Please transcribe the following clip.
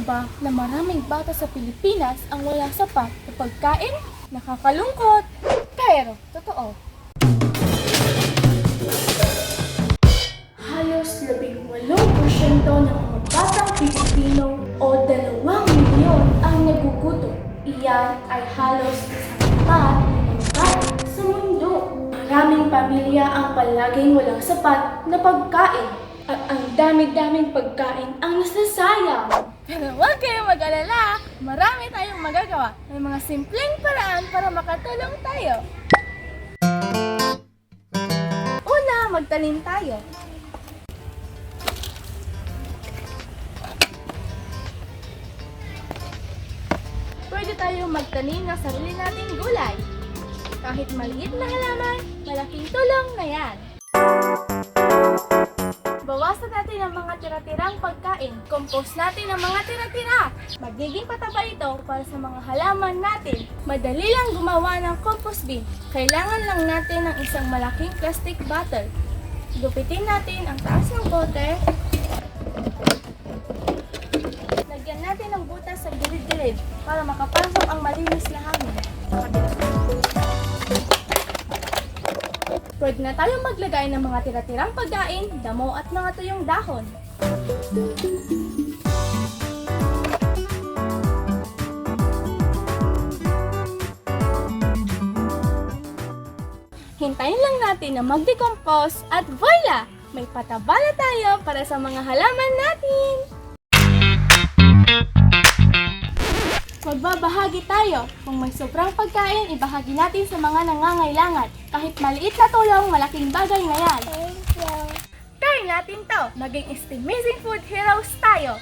nyo ba na maraming bata sa Pilipinas ang wala sapat na pagkain? Nakakalungkot, pero totoo. Halos 18% ng mga batang Pilipino o 2 milyon ang nagugutom. Iyan ay halos isang pat ng mga sa mundo. Maraming pamilya ang palaging walang sapat na pagkain. At ang dami-daming pagkain ang nasasayang. Pero huwag kayong mag-alala, marami tayong magagawa. May mga simpleng paraan para makatulong tayo. Una, magtanim tayo. Pwede tayong magtanim ng sarili nating gulay. Kahit maliit na halaman, malaking tulong na yan. Bawasan natin ang mga tira-tirang pagkain. Compost natin ang mga tira-tira. Magiging pataba ito para sa mga halaman natin. Madali lang gumawa ng compost bin. Kailangan lang natin ng isang malaking plastic bottle. Gupitin natin ang taas ng bote. Pwede na tayong maglagay ng mga tira-tirang pagkain, damo at mga tuyong dahon. Hintayin lang natin na mag-decompose at voila! May pataba na tayo para sa mga halaman natin! Magbabahagi tayo. Kung may sobrang pagkain, ibahagi natin sa mga nangangailangan. Kahit maliit na tulong, malaking bagay na yan. Try natin to. Maging Estimazing Food Heroes tayo.